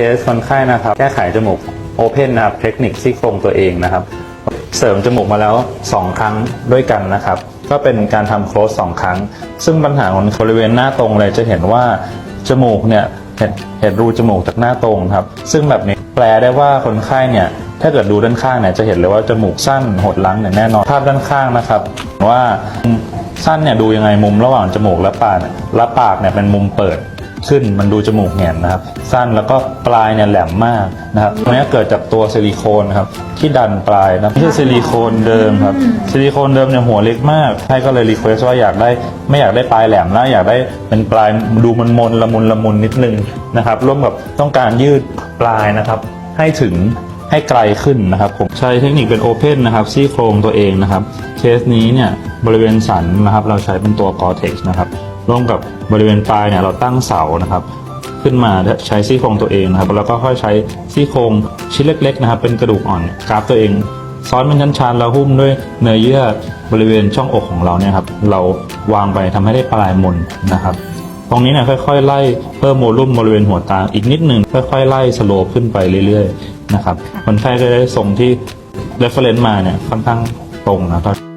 เคสคนไข้นะครับแก้ไขจมูกโอเพนนะครับเทคนิคซี่โครงตัวเองนะครับ เสริมจมูกมาแล้ว 2 ครั้งด้วยกันนะครับ ก็เป็นการทำโคลสสองครั้ง ซึ่งปัญหาของบริเวณหน้าตรงเลยจะเห็นว่าจมูกเนี่ยเห็นเห็นรูจมูกจากหน้าตรงครับ ซึ่งแบบนี้แปลได้ว่าคนไข้เนี่ยถ้าเกิดดูด้านข้างเนี่ยจะเห็นเลยว่าจมูกสั้นหดหลังเนี่ยแน่นอนภาพด้านข้างนะครับ ว่าสั้นเนี่ยดูยังไงมุมระหว่างจมูกและปากและปากเนี่ยเป็นมุมเปิด ขึ้นมันดูจมูกแหงนนะครับ สั้นแล้วก็ปลายเนี่ยแหลมมากนะครับตรงนี้เกิดจากตัวซิลิโคนครับที่ดันปลายนะไม่ใช่ซิลิโคนเดิมครับซิลิโคนเดิมเนี่ยหัวเล็กมากให้ก็เลยรีเควสว่าอยากได้ไม่อยากได้ปลายแหลมแล้วอยากได้เป็นปลายดูมันมนละมุนละมุนนิดนึงนะครับร่วมกับต้องการยืดปลายนะครับ ให้ถึงให้ไกลขึ้นนะครับ ผมใช้เทคนิคเป็นโอเพนนะครับซี่โครงตัวเองนะครับเคสนี้เนี่ยบริเวณสันนะครับ เราใช้เป็นตัวกอเท็กซ์นะครับ ร่วมกับบริเวณปลายเนี่ยเราตั้งเสานะครับ ขึ้นมาใช้ซี่โครงตัวเองนะครับ แล้วก็ค่อยใช้ซี่โครงชิ้นเล็ก ๆ นะครับ เป็นกระดูกอ่อนกราฟตัวเอง ซ้อนเป็นชั้นๆแล้วหุ้มด้วยเนื้อเยื่อบริเวณช่องอกของเราเนี่ยครับเราวางไปทำให้ได้ปลายมนนะครับตรงนี้เนี่ยค่อยๆไล่เพิ่มโวลุ่มบริเวณหัวตาอีกนิดหนึ่งค่อยๆไล่สโลปขึ้นไปเรื่อยๆนะครับคนไข้ก็ได้ทรงที่ reference มาเนี่ยค่อนข้างตรงนะเท่า